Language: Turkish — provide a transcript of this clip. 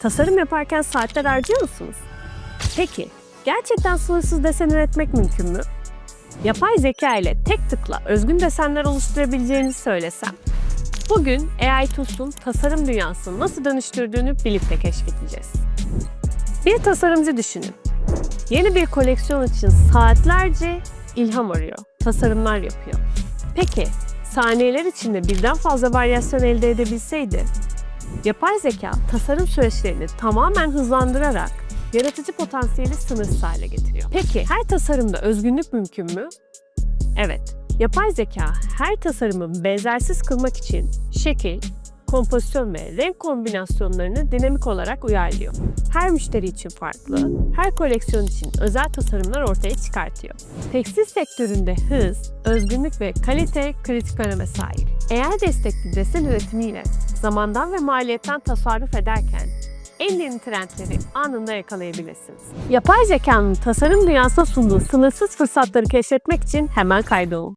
Tasarım yaparken saatler harcıyor musunuz? Peki, gerçekten sınırsız desen üretmek mümkün mü? Yapay zeka ile tek tıkla özgün desenler oluşturabileceğinizi söylesem. Bugün AI Tools'un tasarım dünyasını nasıl dönüştürdüğünü birlikte keşfedeceğiz. Bir tasarımcı düşünün. Yeni bir koleksiyon için saatlerce ilham arıyor, tasarımlar yapıyor. Peki, saniyeler içinde birden fazla varyasyon elde edebilseydi, yapay zeka tasarım süreçlerini tamamen hızlandırarak yaratıcı potansiyeli sınırsız hale getiriyor. Peki her tasarımda özgünlük mümkün mü? Evet. Yapay zeka her tasarımı benzersiz kılmak için şekil, kompozisyon ve renk kombinasyonlarını dinamik olarak uyarlıyor. Her müşteri için farklı, her koleksiyon için özel tasarımlar ortaya çıkartıyor. Tekstil sektöründe hız, özgünlük ve kalite kritik öneme sahip. Eğer destekli desen üretimiyle zamandan ve maliyetten tasarruf ederken en yeni trendleri anında yakalayabilirsiniz. Yapay zekanın tasarım dünyasına sunduğu sınırsız fırsatları keşfetmek için hemen kaydolun.